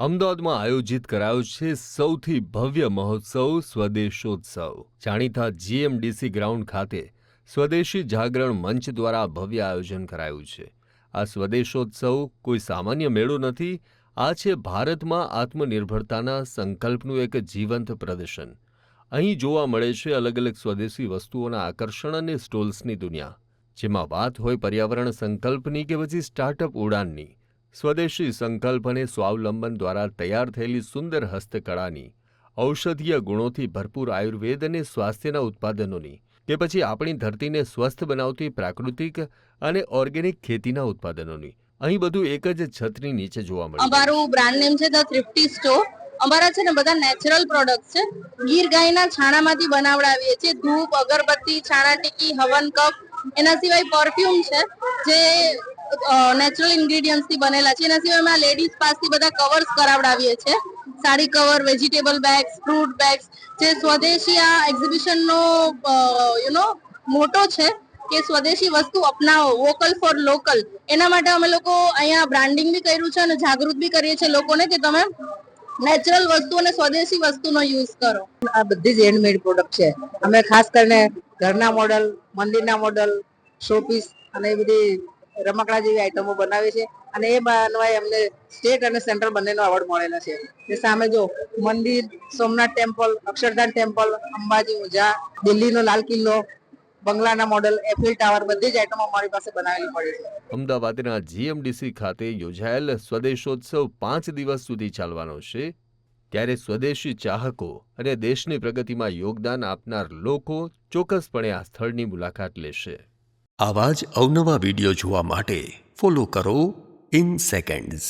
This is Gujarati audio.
અમદાવાદમાં આયોજિત કરાયો છે સૌથી ભવ્ય મહોત્સવ સ્વદેશોત્સવ. જાણીતા જીએમડીસી ગ્રાઉન્ડ ખાતે સ્વદેશી જાગરણ મંચ દ્વારા ભવ્ય આયોજન કરાયું છે. આ સ્વદેશોત્સવ કોઈ સામાન્ય મેળો નથી, આ છે ભારતમાં આત્મનિર્ભરતાના સંકલ્પનું એક જીવંત પ્રદર્શન. અહીં જોવા મળે છે અલગ અલગ સ્વદેશી વસ્તુઓના આકર્ષણ અને સ્ટોલ્સની દુનિયા. જેમાં વાત હોય પર્યાવરણ સંકલ્પની કે પછી સ્ટાર્ટઅપ ઉડાનની. સ્વદેશી સંકલ્પ અને સ્વાવલંબન દ્વારા તૈયાર થયેલી સુંદર હસ્તકળાની ઔષધીય ગુણોથી ભરપૂર આયુર્વેદ અને સ્વાસ્થ્યના ઉત્પાદનોની કે પછી આપણી ધરતીને સ્વસ્થ બનાવતી પ્રાકૃતિક અને ઓર્ગેનિક ખેતીના ઉત્પાદનોની. અહીં બધું એક જ છતની નીચે જોવા મળે અમારું બ્રાન્ડ નેમ છે ધ થ્રિફ્ટી સ્ટોર અમારા છે ને બધા નેચરલ પ્રોડક્ટ છે. ગીર ગાયના છાણામાંથી બનાવડાવીએ છીએ. ધૂપ, અગરબત્તી, છાણા ટીકી, હવન કપ એના સિવાય પરફ્યુમ છે, જે નેચરલ ઇન્ગ્રેડિયન્ટ્સથી બનેલા છે. એના સિવાય અમે લેડીઝ પાસથી બધા કવર્સ કરાવડાવીએ છીએ. Sari cover vegetable bags fruit bags જે સ્વદેશી આ એક્ઝિબિશનનો યુ નો મોટો છે કે સ્વદેશી વસ્તુ અપનાવો વોકલ ફોર લોકલ એના માટે અમે લોકો અહીંયા બ્રાન્ડિંગ બી કર્યું છે અને જાગૃત બી કરીએ છીએ લોકોને કે તમે નેચરલ વસ્તુ અને સ્વદેશી વસ્તુનો યુઝ કરો. આ બધી જ હેન્ડમેડ પ્રોડક્ટ છે. અમે ખાસ કરીને ઘરના મોડલ મંદિરના મોડલ શોપીસ અને એ બધી રમકડા જેવી આઈટમો બનાવે છે. અને એ બનવાય અમને સ્ટેટ અને સેન્ટ્રલ બંનેનો એવોર્ડ મળેલા છે. એ સામે જો મંદિર, સોમનાથ ટેમ્પલ અક્ષરધામ ટેમ્પલ અંબાજી ઉંઝા દિલ્હીનો લાલ કિલ્લો, બંગલાના મોડલ એફિલ ટાવર બધી જ આઈટમો મારી પાસે બનાવેલી પડી છે. અમદાવાદના જીએમડીસી ખાતે યોજાયેલ સ્વદેશોત્સવ પાંચ દિવસ સુધી ચાલવાનો છે. ત્યારે સ્વદેશી ચાહકો અને દેશની પ્રગતિમાં યોગદાન આપનાર લોકો ચોક્કસપણે આ સ્થળની મુલાકાત લેશે. આવા જ અવનવા વીડિયો જોવા માટે ફોલો કરો ઇન સેકન્ડ્સ